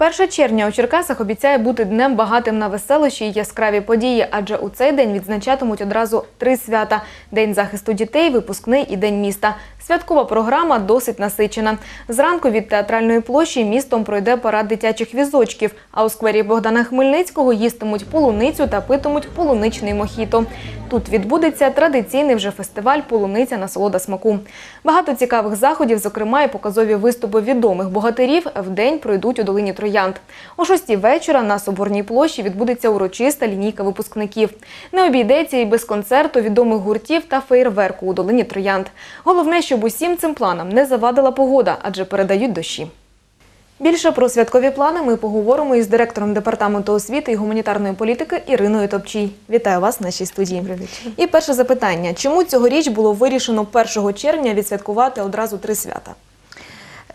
1 червня у Черкасах обіцяє бути днем багатим на веселощі і яскраві події, адже у цей день відзначатимуть одразу три свята: День захисту дітей, випускний і День міста. Святкова програма досить насичена. Зранку від театральної площі містом пройде парад дитячих візочків, а у сквері Богдана Хмельницького їстимуть полуницю та питимуть полуничний мохіто. Тут відбудеться традиційний вже фестиваль Полуниця насолода смаку. Багато цікавих заходів, зокрема і показові виступи відомих богатирів, в день пройдуть у долині Троянд. О шостій вечора на Соборній площі відбудеться урочиста лінійка випускників. Не обійдеться і без концерту відомих гуртів та феєрверку у долині Троянд. Головне, щоб усім цим планам не завадила погода, адже передають дощі. Більше про святкові плани ми поговоримо із директором департаменту освіти і гуманітарної політики Іриною Топчій. Вітаю вас в нашій студії. І перше запитання: чому цьогоріч було вирішено 1 червня відсвяткувати одразу три свята?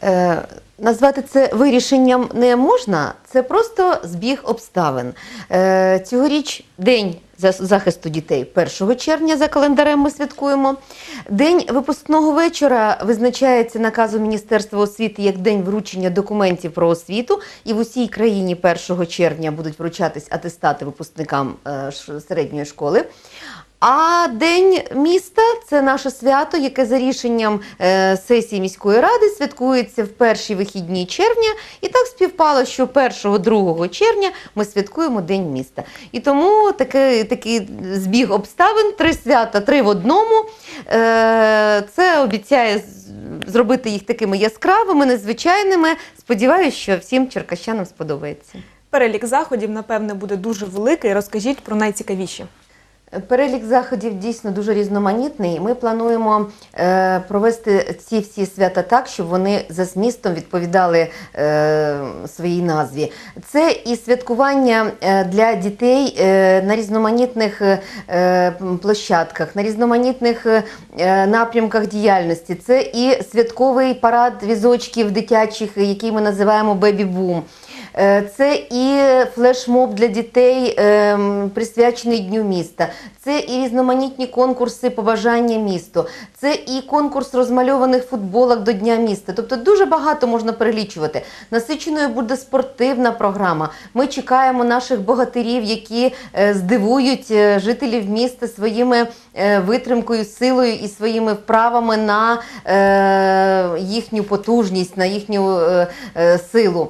Е, Назвати це вирішенням не можна, це просто збіг обставин. Е, Цьогоріч День захисту дітей 1 червня за календарем ми святкуємо. День випускного вечора визначається наказом Міністерства освіти як день вручення документів про освіту, і в усій країні 1 червня будуть вручатись атестати випускникам е, середньої школи. А День міста це наше свято, яке за рішенням е, сесії міської ради святкується в перші вихідні червня. І так співпало, що 1-2 червня ми святкуємо День міста. І тому такий, такий збіг обставин, три свята, три в одному. Е, це обіцяє зробити їх такими яскравими, незвичайними. Сподіваюся, що всім черкащанам сподобається. Перелік заходів, напевне, буде дуже великий. Розкажіть про найцікавіші. Перелік заходів дійсно дуже різноманітний. Ми плануємо е, провести ці всі свята так, щоб вони за змістом відповідали е, своїй назві. Це і святкування е, для дітей на різноманітних площадках, на різноманітних напрямках діяльності. Це і святковий парад візочків дитячих, який ми називаємо бебі-бум. Е, Це і флешмоб для дітей, ем, присвячений Дню міста. Це і різноманітні конкурси побажання місту. Це і конкурс розмальованих футболок до Дня міста. Тобто дуже багато можна перелічувати. Насиченою буде спортивна програма. Ми чекаємо наших богатирів, які е, здивують е, жителів міста своїми витримкою, силою і своїми вправами на їхню потужність, на їхню силу.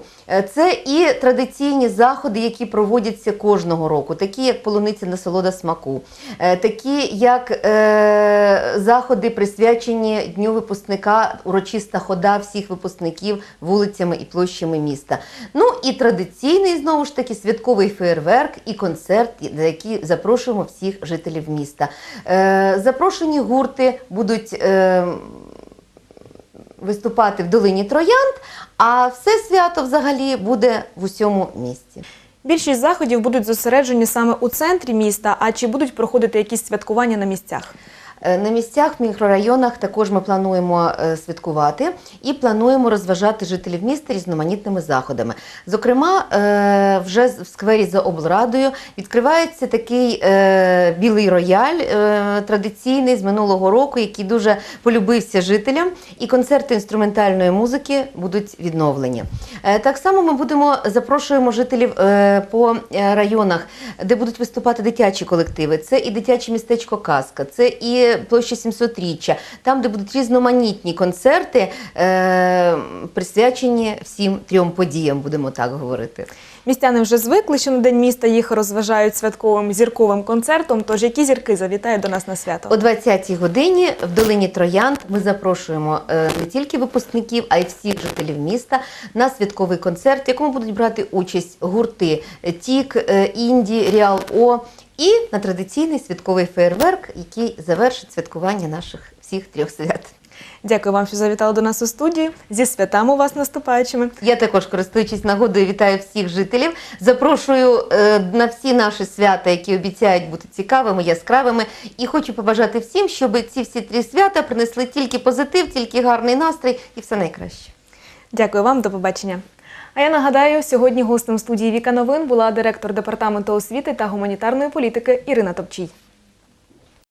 Це і традиційні заходи, які проводяться кожного року, такі як полуниця насолода смаку, е, такі як е, заходи присвячені Дню випускника, урочиста хода всіх випускників вулицями і площами міста. Ну і традиційний знову ж таки святковий феєрверк і концерт, на який запрошуємо всіх жителів міста. Е, Запрошені гурти будуть. е, Виступати в долині Троянд, а все свято взагалі буде в усьому місті. Більшість заходів будуть зосереджені саме у центрі міста. А чи будуть проходити якісь святкування на місцях? Е, На місцях, в мікрорайонах також ми плануємо е, святкувати і плануємо розважати жителів міста різноманітними заходами. Зокрема, е, вже в сквері за облрадою відкривається такий білий рояль традиційний з минулого року, який дуже полюбився жителям, і концерти інструментальної музики будуть відновлені. Так само ми будемо запрошуємо жителів по районах, де будуть виступати дитячі колективи. Це і дитяче містечко Казка, це і площа 700-річчя, там, де будуть різноманітні концерти, е, присвячені всім трьом подіям, будемо так говорити. Містяни вже звикли, що на день міста їх розважають святковим зірковим концертом. Тож які зірки завітають до нас на свято? О 20-й годині в долині Троянд ми запрошуємо е, не тільки випускників, а й всіх жителів міста на святковий концерт, в якому будуть брати участь гурти Тік, е, Інді, Ріал О і на традиційний святковий феєрверк, який завершить святкування наших всіх трьох свят. Дякую вам, що завітали до нас у студію. Зі святами у вас наступаючими. Я також, користуючись нагодою, вітаю всіх жителів. Запрошую е, на всі наші свята, які обіцяють бути цікавими, яскравими. І хочу побажати всім, щоб ці всі три свята принесли тільки позитив, тільки гарний настрій і все найкраще. Дякую вам, до побачення. А я нагадаю, сьогодні гостем студії Віка Новин була директор департаменту освіти та гуманітарної політики Ірина Топчій.